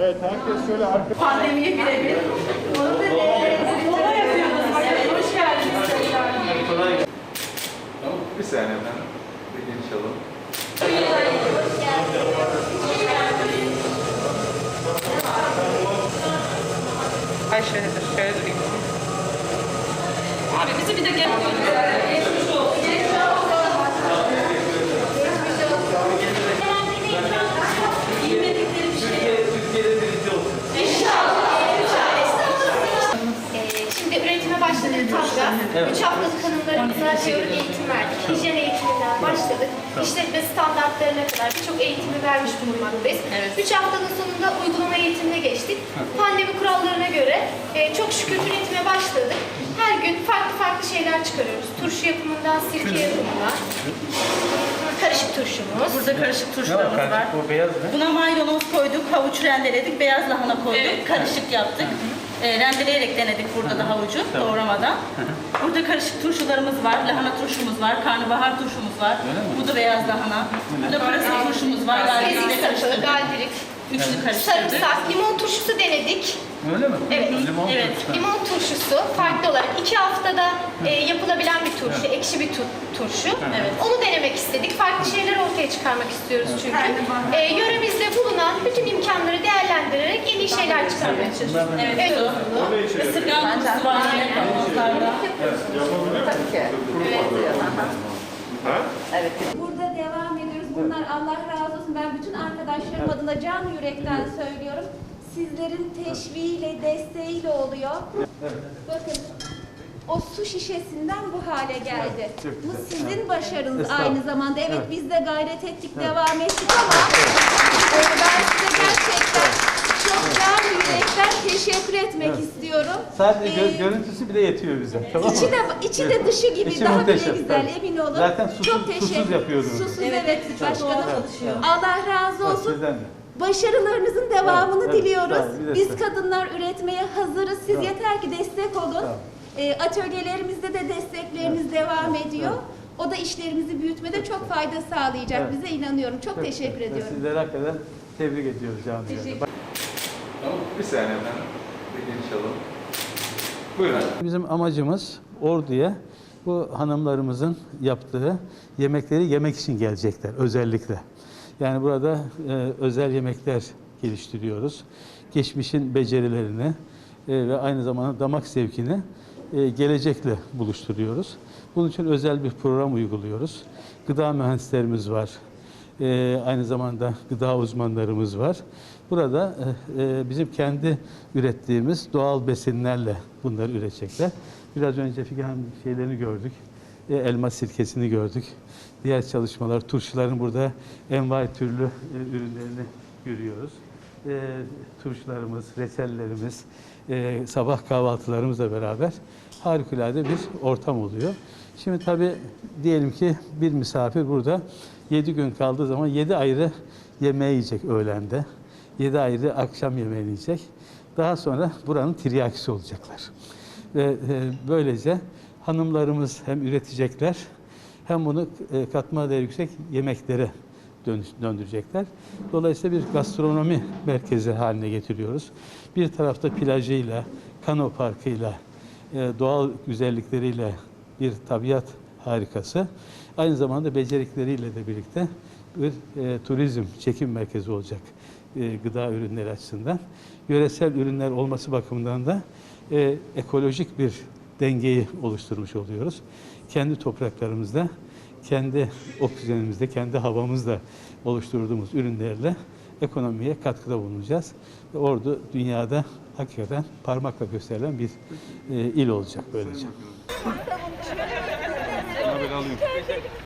Evet herkes şöyle arka... Pandemiye birebir. Onu da Mola yapıyoruz. Hoş geldiniz. Tamam. Bir saniye efendim. Bir geniş alalım. Ay şöyle dur, şöyle durayım. Abi bizi bir de gel. Gaz. Üç haftalık hanımlarımıza teorik eğitim verdik. Hijyen eğitiminden başladık. İşletme standartlarına kadar birçok eğitimi vermiş bulunmaktayız. Evet. Üç haftanın sonunda uygulama eğitimine geçtik. Pandemi kurallarına göre e, çok şükür üretime başladık. Her gün farklı farklı şeyler çıkarıyoruz. Turşu yapımından sirke yapımına. Karışık turşumuz. Burada karışık turşularımız var. O beyaz ne? Buna maydanoz koyduk, havuç rendeledik, beyaz lahana koyduk, Evet. karışık yaptık. E, rendeleyerek denedik burada da havucu doğramadan. Burada karışık turşularımız var, lahana turşumuz var, karnabahar turşumuz var. Bu da beyaz lahana. Burada pırasa turşumuz var, Ezik lalesiyle sapı, galdirik, Üçlü karıştırdık. sarımsak, limon turşusu denedik. Öyle mi? Evet. Limon Evet. turşusu. Turşusu farklı olarak iki haftada e, yapılabilen bir turşu, ekşi bir tu- turşu. Evet. Onu denemek istedik. Farklı şeyler ortaya çıkarmak istiyoruz çünkü. E, yöremizde bulunan bütün imkanları değerlendirerek en iyi şeyler çıkarmaya çalışıyoruz. Evet, Evet. Isırgan turşusu var yine kavanozlarda. Burada devam ediyoruz. Bunlar Allah razı olsun. Ben bütün arkadaşlarım adına can yürekten söylüyorum. Sizlerin teşviğiyle, desteğiyle oluyor. Bakın o su şişesinden bu hale geldi. Bu sizin başarınız aynı zamanda. Evet biz de gayret ettik, devam ettik ama ben size gerçekten çok can yürekten teşekkür etmek istiyorum. Sadece gö- Ee, görüntüsü bile yetiyor bize. Tamam mı? İçi de içi de dışı gibi İçi daha muhteşem, bile güzel tabii. emin olun. Zaten susuz- Çok susuz teşekkür yapıyordunuz. Susuz evet, başkanım. çalışıyor. Allah razı Evet, olsun. Sizden de. Başarılarınızın devamını Evet, evet, diliyoruz. de Biz kadınlar üretmeye hazırız. Siz yeter ki destek olun. Tamam. Ee, atölyelerimizde de desteklerimiz devam ediyor. O da işlerimizi büyütmede çok fayda sağlayacak. Evet. Bize inanıyorum. Çok, Çok teşekkür ve ediyorum. Sizleri hakikaten tebrik ediyoruz canım. Tamam. Bir saniye efendim. Bir geniş alalım. Buyurun. Bizim amacımız orduya bu hanımlarımızın yaptığı yemekleri yemek için gelecekler özellikle. Yani burada e, özel yemekler geliştiriyoruz. Geçmişin becerilerini e, ve aynı zamanda damak zevkini e, gelecekle buluşturuyoruz. Bunun için özel bir program uyguluyoruz. Gıda mühendislerimiz var. E, aynı zamanda gıda uzmanlarımız var. Burada e, e, bizim kendi ürettiğimiz doğal besinlerle bunları üretecekler. Biraz önce Figen şeylerini gördük. Elma sirkesini gördük. Diğer çalışmalar, turşuların burada envai türlü e, ürünlerini görüyoruz. E, turşularımız, reçellerimiz, e, sabah kahvaltılarımızla beraber harikulade bir ortam oluyor. Şimdi tabii diyelim ki bir misafir burada 7 gün kaldığı zaman 7 ayrı yemeği yiyecek öğlende. 7 ayrı akşam yemeğini yiyecek. Daha sonra buranın tiryakisi olacaklar. Ve e, böylece hanımlarımız hem üretecekler hem bunu e, katma değeri yüksek yemeklere dön- döndürecekler. Dolayısıyla bir gastronomi merkezi haline getiriyoruz. Bir tarafta plajıyla, kano parkıyla, e, doğal güzellikleriyle bir tabiat harikası. Aynı zamanda becerikleriyle de birlikte bir e, turizm çekim merkezi olacak e, gıda ürünleri açısından. Yöresel ürünler olması bakımından da e, ekolojik bir dengeyi oluşturmuş oluyoruz. Kendi topraklarımızda, kendi oksijenimizde, kendi havamızda oluşturduğumuz ürünlerle ekonomiye katkıda bulunacağız. Ve Ordu dünyada hakikaten parmakla gösterilen bir e, il olacak böylece.